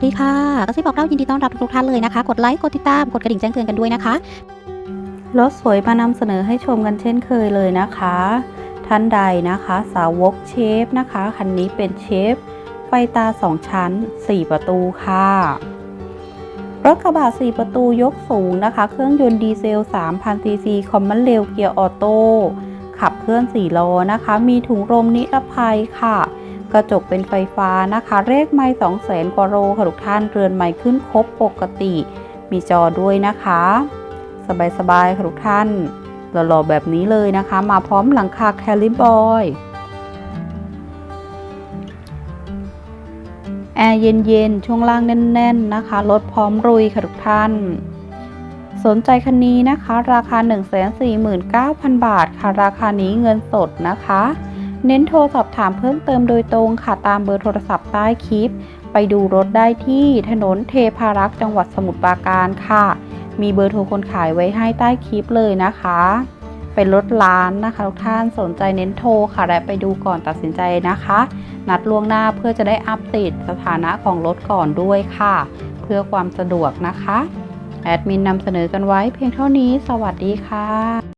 วัสดีค่ะกระซิบบอกเล่ายินดีต้อนรับทุกท่านเลยนะคะ กดไลค์กดติดตามกดกระดิ่งแจ้งเตือนกันด้วยนะคะรถสวยมานำเสนอให้ชมกันเช่นเคยเลยนะคะ ท่านใดนะคะ สาวกเชฟนะคะคันนี้เป็นเชฟไฟตา 2 ชั้น 4 ประตูค่ะรถกระบะ 4 ประตูยกสูงนะคะ เครื่องยนต์ดีเซล 3,000 ซีซีคอมมอนเรลเกียร์ออโต้ขับเคลื่อน4ล้อนะคะ มีถุงลมนิรภัยค่ะ กระจกเป็นไฟฟ้านะคะเลขไม้2 0 0 0 0 0กว่าโลค่ะทุกท่านเรือนไม้ขึ้นครบปกติ มีจอด้วยนะคะ สบายๆค่ะทุกท่านหล่อๆแบบนี้เลยนะคะ มาพร้อมหลังคาแคลิบอยแอร์เย็นๆช่วงล่างแน่น ๆนะคะรถพร้อมรุยค่ะทุกท่าน สนใจคันนี้นะคะ ราคา 149,000 บาทค่ะราคานี้เงินสดนะคะ เน้นโทรสอบถามเพิ่มเติมโดยตรงค่ะตามเบอร์โทรศัพท์ใต้คลิป ไปดูรถได้ที่ถนนเทพารักษ์จังหวัดสมุทรปราการค่ะ มีเบอร์โทรคนขายไว้ให้ใต้คลิปเลยนะคะ เป็นรถร้านนะคะทุกท่านสนใจเน้นโทรค่ะและไปดูก่อนตัดสินใจนะคะ นัดล่วงหน้าเพื่อจะได้อัปเดตสถานะของรถก่อนด้วยค่ะ เพื่อความสะดวกนะคะแอดมินนำเสนอกันไว้เพียงเท่านี้ สวัสดีค่ะ